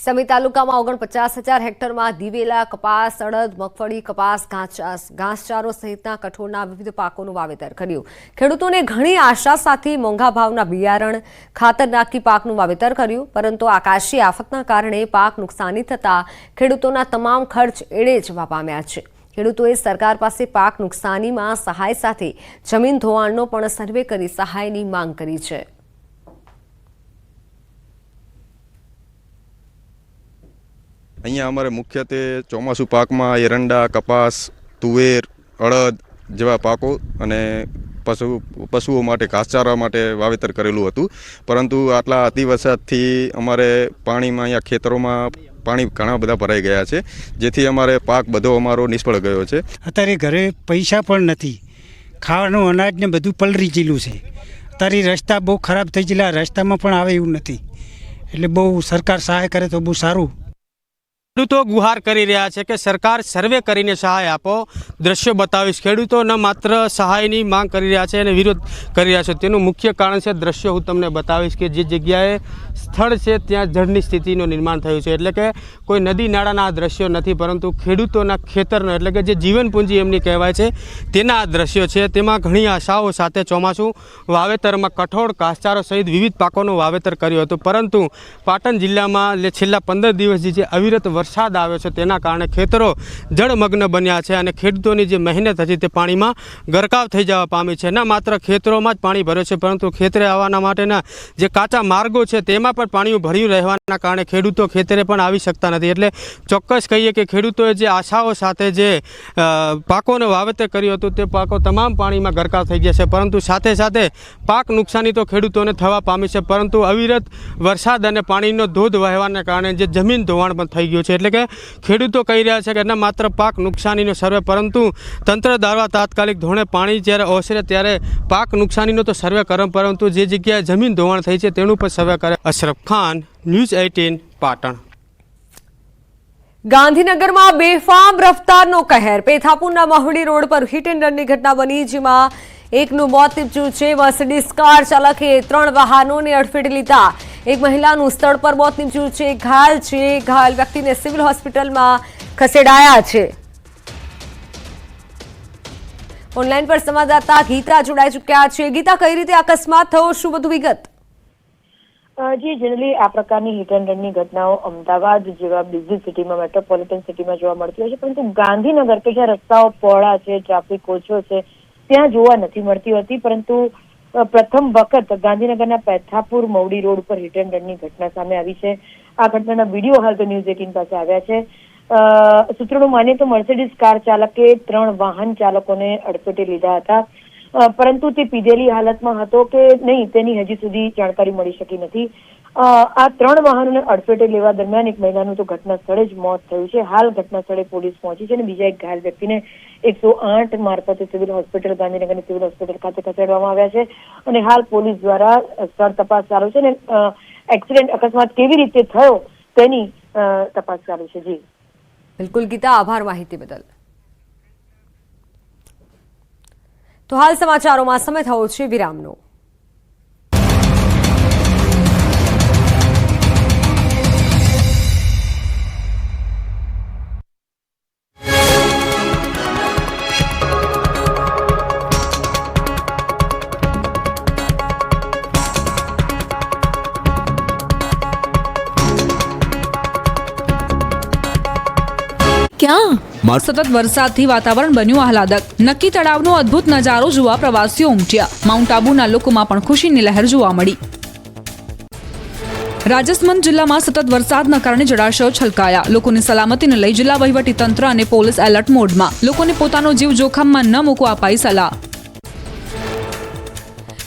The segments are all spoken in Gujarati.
સમી તાલુકામાં ઓગણપચાસ હજાર હેક્ટરમાં દિવેલા, કપાસ, અડદ, મગફળી, કપાસ, ઘાસ, ઘાસચારો સહિતના કઠોળના વિવિધ પાકોનું વાવેતર કર્યું. ખેડૂતોને ઘણી આશા સાથે મોંઘા ભાવના બિયારણ, ખાતર નાખી પાકનું વાવેતર કર્યું, પરંતુ આકાશી આફતના કારણે પાક નુકસાની થતાં ખેડૂતોના તમામ ખર્ચ એળે જવા પામ્યા છે. ખેડૂતોએ સરકાર પાસે પાક નુકસાનીમાં સહાય સાથે જમીન ધોવાણનો પણ સર્વે કરી સહાયની માંગ કરી છે. અહીંયા અમારે મુખ્યત્વે ચોમાસું પાકમાં એરંડા, કપાસ, તુવેર, અડદ જેવા પાકો અને પશુ, પશુઓ માટે, ઘાસચારા માટે વાવેતર કરેલું હતું. પરંતુ આટલા અતિવરસાદથી અમારે પાણીમાં અહીંયા ખેતરોમાં પાણી ઘણા બધા ભરાઈ ગયા છે, જેથી અમારે પાક બધો અમારો નિષ્ફળ ગયો છે. અત્યારે ઘરે પૈસા પણ નથી. ખાવાનું અનાજ ને બધું પલરી ગયેલું છે. અત્યારે રસ્તા બહુ ખરાબ થઈ ગયેલા, રસ્તામાં પણ આવે એવું નથી. એટલે બહુ સરકાર સહાય કરે તો બહુ સારું. ખેડૂતો ગુહાર કરી રહ્યા છે કે સરકાર સર્વે કરીને સહાય આપો. દ્રશ્યો બતાવીશ. ખેડૂતો ન માત્ર સહાયની માંગ કરી રહ્યા છે અને વિરોધ કરી રહ્યા છે. તેનું મુખ્ય કારણ છે દ્રશ્યો. હું તમને બતાવીશ કે જે જગ્યાએ સ્થળ છે ત્યાં જળની સ્થિતિનું નિર્માણ થયું છે. એટલે કે કોઈ નદી નાળાના આ દ્રશ્યો નથી, પરંતુ ખેડૂતોના ખેતરનો, એટલે કે જે જીવનપુંજી એમની કહેવાય છે, તેના આ દ્રશ્યો છે. તેમાં ઘણી આશાઓ સાથે ચોમાસું વાવેતરમાં કઠોળ કાસચારો સહિત વિવિધ પાકોનું વાવેતર કર્યું હતું. પરંતુ પાટણ જિલ્લામાં છેલ્લા પંદર દિવસથી જે અવિરત વરસાદ આવ્યો છે તેના કારણે ખેતરો જળમગ્ન બન્યા છે અને ખેડૂતોની જે મહેનત હતી તે પાણીમાં ગરકાવ થઈ જવા પામી છે. ન માત્ર ખેતરોમાં જ પાણી ભર્યો છે, પરંતુ ખેતરે આવવાના માટેના જે કાચા માર્ગો છે તેમાં પણ પાણી ભર્યું રહેવાના કારણે ખેડૂતો ખેતરે પણ આવી શકતા નથી. એટલે ચોક્કસ કહીએ કે ખેડૂતોએ જે આશાઓ સાથે જે પાકોને વાવેતર કર્યું હતું તે પાકો તમામ પાણીમાં ગરકાવ થઈ ગયા છે. પરંતુ સાથે સાથે પાક નુકસાની તો ખેડૂતોને થવા પામી છે, પરંતુ અવિરત વરસાદ અને પાણીનો ધોધ વહેવાના કારણે જે જમીન ધોવાણ પણ થઈ ગયું છે. એટલે કે ખેડૂતો કહી રહ્યા છે કે ન માત્ર પાક નુકસાનીનો સર્વે, પરંતુ તંત્ર દ્વારા તાત્કાલિક ધોરણે પાણી જ્યારે ઓસરે ત્યારે પાક નુકસાનીનો તો સર્વે કરે, પરંતુ જે જગ્યાએ જમીન ધોવાણ થઈ છે તેનું પણ સર્વે કરે અશરફ ખાન, ન્યૂઝ એઇટીન, પાટણ. ગાંધીનગરમાં બેફામ રફતારનો કહેર. પેથાપુરના મહુડી રોડ પર હિટ એન્ડ રનની ઘટના બની, જેમાં એકનું મોત નીપજ્યું છે. મર્સિડીઝ કાર ચાલકે ત્રણ વાહનોને અડફેટે લીધા. એક મહિલાનું સ્થળ પર મોત નીપજ્યું છે. ઘાયલ છે. ઘાયલ વ્યક્તિને સિવિલ હોસ્પિટલમાં ખસેડાયા છે. ઓનલાઈન પર સંવાદદાતા ગીતા જોડાઈ ચૂક્યા છે. ગીતા, કઈ રીતે અકસ્માત થયો? શું બધું વિગત? જી, જનરલી આ પ્રકારની હિટ એન્ડ રનની ઘટનાઓ અમદાવાદ જેવા બિઝી સિટીમાં, મેટ્રોપોલિટન સિટીમાં જોવા મળતી હોય છે. પરંતુ ગાંધીનગર કે જ્યાં રસ્તાઓ પહોળા છે, ટ્રાફિક ઓછો છે ત્યાં જોવા નથી મળતી હોતી, પરંતુ પ્રથમ વખત ગાંધીનગરના પેથાપુર મવડી રોડ પર હિટ ઘટના સામે આવી છે. આ ઘટનાના વીડિયો હાલ તો ન્યૂઝ એટીન પાસે આવ્યા છે. સૂત્રોનું માનીએ તો મર્સિડીઝ કાર ચાલકે ત્રણ વાહન ચાલકોને અડફેટે લીધા હતા. પરંતુ તે પીધેલી હાલતમાં હતો કે નહીં તેની હજી સુધી જાણકારી મળી શકી નથી. આ ત્રણ વાહનોને અડફેટે લેવા દરમિયાન એક મહિલાનું તો ઘટના સ્થળે જ મોત થયું છે. હાલ ઘટના સ્થળે પોલીસ પહોંચી છે અને બીજા એક ઘાયલ વ્યક્તિને એકસો આઠ મારફતે સિવિલ હોસ્પિટલ, ગાંધીનગરની સિવિલ હોસ્પિટલ ખાતે ખસેડવામાં આવ્યા છે અને હાલ પોલીસ દ્વારા સ્થળ તપાસ ચાલુ છે અને એક્સિડન્ટ અકસ્માત કેવી રીતે થયો તેની તપાસ ચાલુ છે. જી. બિલકુલ ગીતા, આભાર માહિતી બદલ. તો હાલ સમાચારોમાં સમય થયો છે વિરામનો. ક્યાં સતત વરસાદથી વાતાવરણ બન્યું આહલાદક. નક્કી તળાવનો અદ્ભુત નજારો જોવા પ્રવાસીઓ ઉમટ્યા. માઉન્ટ આબુના લોકોમાં પણ ખુશીની લહેર જોવા મળી. રાજસ્થાન જિલ્લામાં સતત વરસાદના કારણે જળાશયો છલકાયા. લોકોની સલામતીને લઈ જિલ્લા વહીવટી તંત્ર અને પોલીસ એલર્ટ મોડમાં. લોકોને પોતાનો જીવ જોખમમાં ન મૂકવા અપાઈ સલાહ.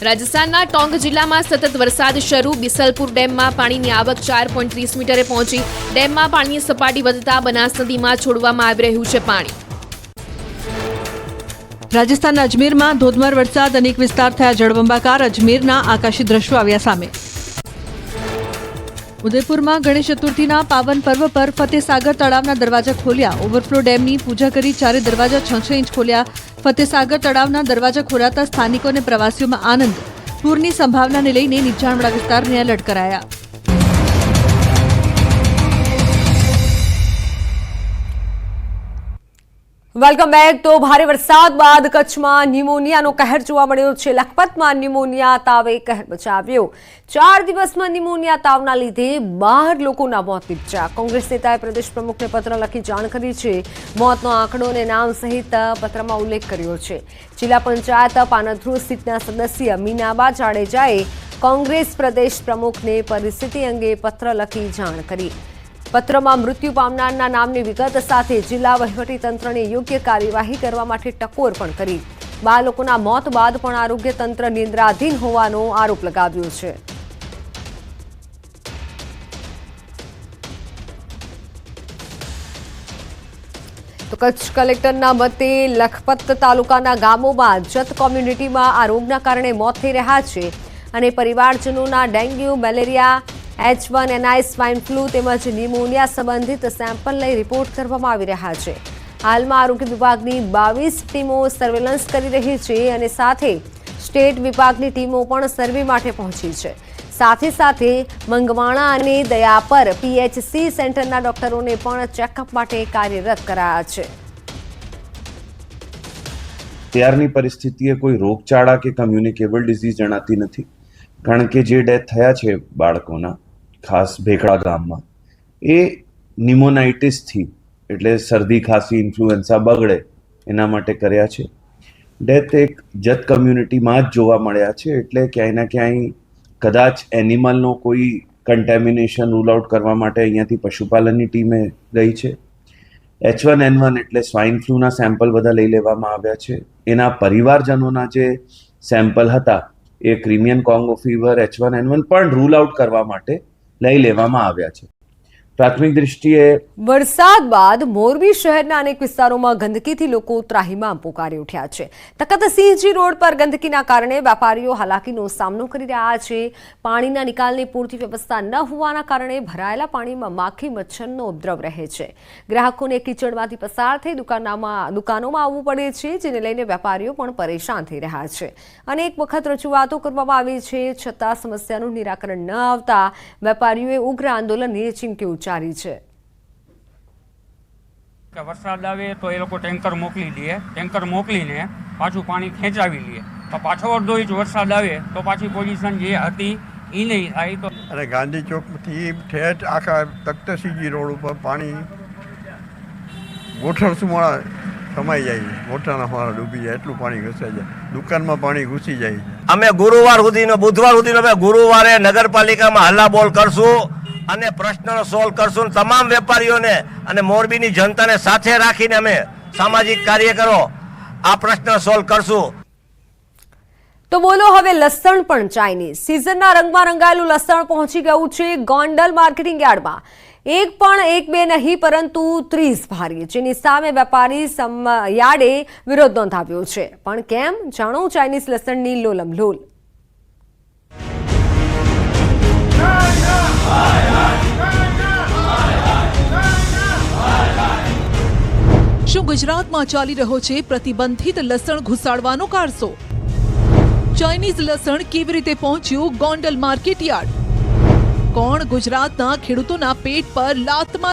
રાજસ્થાનના ટોંગ જિલ્લામાં સતત વરસાદ શરૂ. બિસલપુર ડેમમાં પાણીની આવક ચાર પોઈન્ટ ત્રીસ મીટરે પહોંચી. ડેમમાં પાણીની સપાટી વધતા બનાસ નદીમાં છોડવામાં આવી રહ્યું છે પાણી. રાજસ્થાનના અજમેરમાં ધોધમાર વરસાદ, અનેક વિસ્તાર થયા જળબંબાકાર. અજમેરના આકાશી દ્રશ્યો આવ્યા સામે. ઉદયપુરમાં ગણેશ ચતુર્થીના પાવન પર્વ પર ફતેસાગર તળાવના દરવાજા ખોલ્યા. ઓવરફ્લો ડેમની પૂજા કરી ચારે દરવાજા છ છ ઇંચ ખોલ્યા. ફતેસાગર તળાવના દરવાજા ખોલાતા સ્થાનિકો અને પ્રવાસીઓમાં આનંદ. પૂરની સંભાવનાને લઈને નીચાણવાળા વિસ્તારને એલર્ટ કરાયા. Welcome back. તો ભારે વરસાદ બાદ કચ્છમાં ન્યુમોનિયાનો કહેર જોવા મળ્યો છે. લખપતમાં ન્યુમોનિયા તાવે કહેર બચાવ્યો ચાર દિવસમાં ન્યુમોનિયા તાવના લીધે બાર લોકોના મોત નીપજ્યા. કોંગ્રેસ નેતાએ પ્રદેશ પ્રમુખને પત્ર લખી જાણ કરી છે. મોતનો આંકડો અને નામ સહિત પત્રમાં ઉલ્લેખ કર્યો છે. જિલ્લા પંચાયત પાનધ્રુ સીટના સદસ્ય મીનાબા જાડેજાએ કોંગ્રેસ પ્રદેશ પ્રમુખને પરિસ્થિતિ અંગે પત્ર લખી જાણ કરી. પત્રમાં મૃત્યુ પામનારના નામની વિગત સાથે જિલ્લા વહીવટીતંત્રને યોગ્ય કાર્યવાહી કરવા માટે ટકોર પણ કરી. બાર લોકોના મોત બાદ પણ આરોગ્ય તંત્ર નિંદ્રાધીન હોવાનો આરોપ લગાવ્યો છે. તો કચ્છ કલેક્ટરના મતે લખપત તાલુકાના ગામોમાં જત કોમ્યુનિટીમાં આ રોગના કારણે મોત થઈ રહ્યા છે અને પરિવારજનોના dengue, malaria H one NI swine flu તેમજ ન્યુમોનિયા સંબંધિત સેમ્પલ લઈ રિપોર્ટ કરવામાં આવી રહ્યા છે. હાલમાં આરોગ્ય વિભાગની બાવીસ ટીમો સર્વેલન્સ કરી રહી છે અને સાથે સ્ટેટ વિભાગની ટીમો પણ સર્વે માટે પહોંચી છે. સાથે સાથે મંગવાણા અને દયાપર પીએચસી સેન્ટરના ડોક્ટરોને પણ ચેકઅપ માટે કાર્યરત કરાયા છે. ત્યારની પરિસ્થિતિએ કોઈ રોગચાળા કે કમ્યુનિકેબલ ડિઝીઝ જણાતી નથી. કારણ કે જે ડેથ થયા છે બાળકોના ખાસ ભેખડા ગામમાં. એ નિમોનાઇટિસથી એટલે શરદી ખાંસી ઇન્ફ્લુએન્ઝા બગડે એના માટે કર્યા છે. ડેથ એક જત કમ્યુનિટીમાં જ જોવા મળ્યા છે, એટલે ક્યાંય ના ક્યાંય કદાચ એનિમલનો કોઈ કન્ટેમિનેશન રૂલ આઉટ કરવા માટે અહીંયાથી પશુપાલનની ટીમે ગઈ છે. એચ વન એન વન એટલે સ્વાઇન ફ્લૂના સેમ્પલ બધા લઈ લેવામાં આવ્યા છે. એના પરિવારજનોના જે સેમ્પલ હતા, એ Crimean Congo fever H one N one પણ રૂલ આઉટ કરવા માટે લઈ લેવામાં આવ્યા છે. પ્રાથમિક દ્રષ્ટિએ વરસાદ બાદ મોરબી શહેરના અનેક વિસ્તારોમાં ગંદકીથી લોકો ત્રાહિમામ પોકારી ઉઠ્યા છે. તખતસિંહજી રોડ પર ગંદકીના કારણે વેપારીઓ હાલાકીનો સામનો કરી રહ્યા છે. પાણીના નિકાલની પૂરતી વ્યવસ્થા ન હોવાના કારણે ભરાયેલા પાણીમાં માખી મચ્છરનો ઉપદ્રવ રહે છે. ગ્રાહકોને કીચડમાંથી પસાર થઈ દુકાનામાં દુકાનોમાં આવવું પડે છે, જેને લઈને વેપારીઓ પણ પરેશાન થઈ રહ્યા છે. અનેક વખત રજૂઆતો કરવામાં આવી છે, છતાં સમસ્યાનું નિરાકરણ ન આવતા વેપારીઓએ ઉગ્ર આંદોલનની ચીમકી ઉચ્ચારી છે. કે વરસાદ આવે તો એ લોકો ટેન્કર મોકલી દે ટેન્કર મોકલીને પાછું પાણી ખેંચાવી લે. તો પાછો અડધો ઇંચ વરસાદ આવે તો પાછી પોઝિશન જે હતી એ નહીં થાય તો અને ગાંધી ચોકથી ઠેઠ આખા તખ્તસિંહજી રોડ ઉપર પાણી ગોઠણ સુમાળા સમાઈ જાય ગોઠાના માળા ડૂબી જાય એટલું પાણી ઘસાઈ જાય દુકાનમાં પાણી ઘૂસી જાય અમે ગુરુવાર સુધીનો બુધવાર સુધીનો અમે ગુરુવારે નગરપાલિકામાં હલ્લા બોલ કરશું. અને પ્રશ્નનો સોલ્વ કરશું તમામ વેપારીઓને અને મોરબીની જનતાને સાથે રાખીને અમે સામાજિક કાર્યકરો આ પ્રશ્ન સોલ્વ કરશું. તો બોલો હવે લસણ પણ ચાઇનીઝ. સિઝનના રંગમાં રંગાયેલું લસણ પહોંચી ગયું છે ગોંડલ માર્કેટિંગ યાર્ડમાં. એક પણ એક બે નહીં, પરંતુ ત્રીસ ભારી. જેની સામે વેપારી યાર્ડે વિરોધ નોંધાવ્યો છે. પણ કેમ? જાણો ચાઇનીઝ લસણની લોલમ શું ગુજરાતમાં ચાલી રહ્યો છે પ્રતિબંધિત લસણ ઘુસાડવાનો કારસો. ચાઇનીઝ લસણ કેવી રીતે પહોંચ્યું? ગોંડલ માર્કેટ યાર્ડ કોણ ગુજરાતના ખેડૂતોના પેટ પર લાતમાં